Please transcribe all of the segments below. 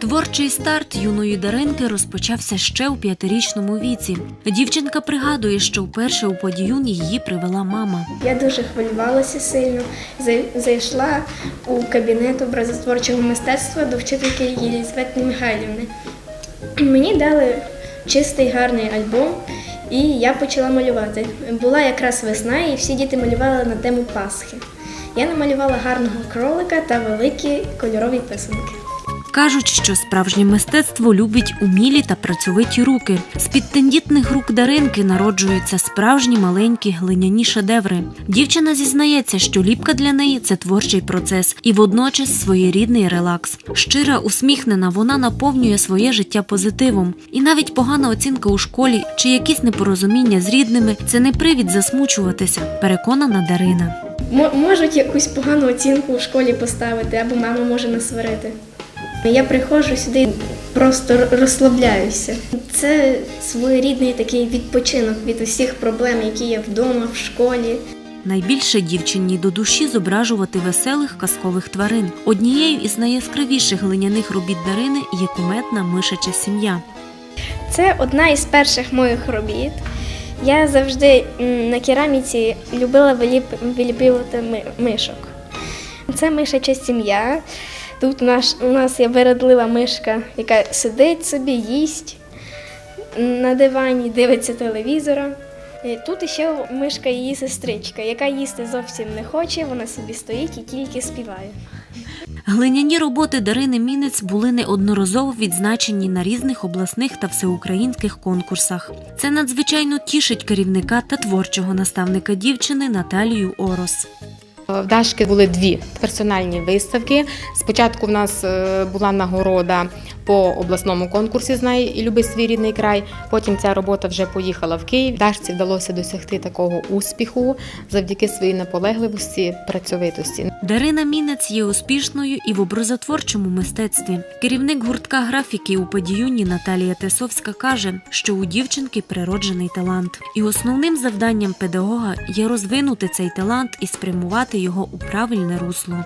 Творчий старт юної Даринки розпочався ще у п'ятирічному віці. Дівчинка пригадує, що вперше у подіюн її привела мама. Я дуже хвилювалася сильно. Зайшла у кабінет образотворчого мистецтва до вчительки Єлізавети Михайлівни. Мені дали чистий гарний альбом, і я почала малювати. Була якраз весна, і всі діти малювали на тему Пасхи. Я намалювала гарного кролика та великі кольорові писанки. Кажуть, що справжнє мистецтво любить умілі та працьовиті руки. З під тендітних рук Даринки народжуються справжні маленькі глиняні шедеври. Дівчина зізнається, що ліпка для неї це творчий процес і водночас своєрідний релакс. Щира, усміхнена, вона наповнює своє життя позитивом. І навіть погана оцінка у школі чи якісь непорозуміння з рідними це не привід засмучуватися, переконана Дарина. Мо- Можуть якусь погану оцінку в школі поставити, або мама може насварити. Я приходжу сюди, просто розслабляюся. Це своєрідний такий відпочинок від усіх проблем, які є вдома, в школі. Найбільше дівчині до душі зображувати веселих казкових тварин. Однією із найяскравіших глиняних робіт Дарини є куметна мишача сім'я. Це одна із перших моїх робіт. Я завжди на кераміці любила виліп- виліплювати мишок. Це мишача сім'я. Тут у нас, у нас є вередлива мишка, яка сидить собі, їсть на дивані, дивиться телевізора. І Тут ще мишка її сестричка, яка їсти зовсім не хоче, вона собі стоїть і тільки співає. Глиняні роботи Дарини Мінець були неодноразово відзначені на різних обласних та всеукраїнських конкурсах. Це надзвичайно тішить керівника та творчого наставника дівчини Наталію Орос. В Дашки були дві персональні виставки. Спочатку в нас е, була нагорода по обласному конкурсі Знай і люби свій рідний край. Потім ця робота вже поїхала в Київ. Дашці вдалося досягти такого успіху завдяки своїй наполегливості, працьовитості. Дарина Мінець є успішною і в образотворчому мистецтві. Керівник гуртка графіки у подіюні Наталія Тесовська каже, що у дівчинки природжений талант, і основним завданням педагога є розвинути цей талант і спрямувати його у правильне русло.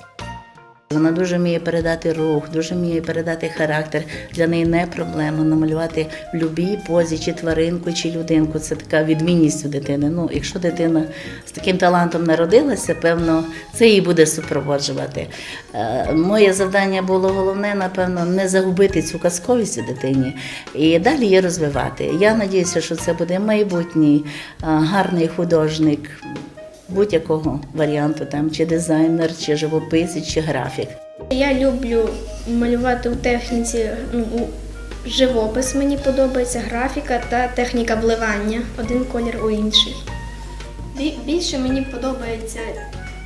Вона дуже вміє передати рух, дуже вміє передати характер. Для неї не проблема намалювати в будь-якій позі, чи тваринку, чи людинку. Це така відмінність у дитини. Ну, якщо дитина з таким талантом народилася, певно, це її буде супроводжувати. Е, Моє завдання було головне, напевно, не загубити цю казковість у дитині і далі її розвивати. Я надіюся, що це буде майбутній е, гарний художник будь-якого варіанту, там чи дизайнер, чи живописець, чи графік. Я люблю малювати у техніці ну, живопис, мені подобається графіка та техніка вливання. Один колір у інший. Більше мені подобається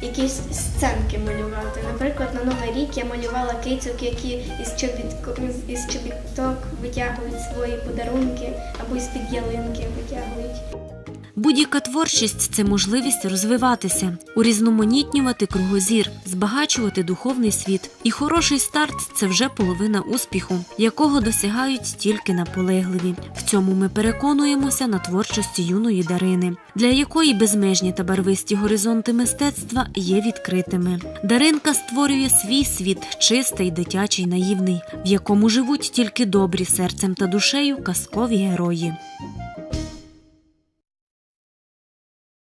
якісь сценки малювати. Наприклад, на Новий рік я малювала кицьок, які із, чобітко, із чобіток витягують свої подарунки або із під ялинки витягують. Будь-яка творчість це можливість розвиватися, урізноманітнювати кругозір, збагачувати духовний світ. І хороший старт це вже половина успіху, якого досягають тільки наполегливі. В цьому ми переконуємося на творчості юної Дарини, для якої безмежні та барвисті горизонти мистецтва є відкритими. Даринка створює свій світ, чистий, дитячий, наївний, в якому живуть тільки добрі серцем та душею казкові герої.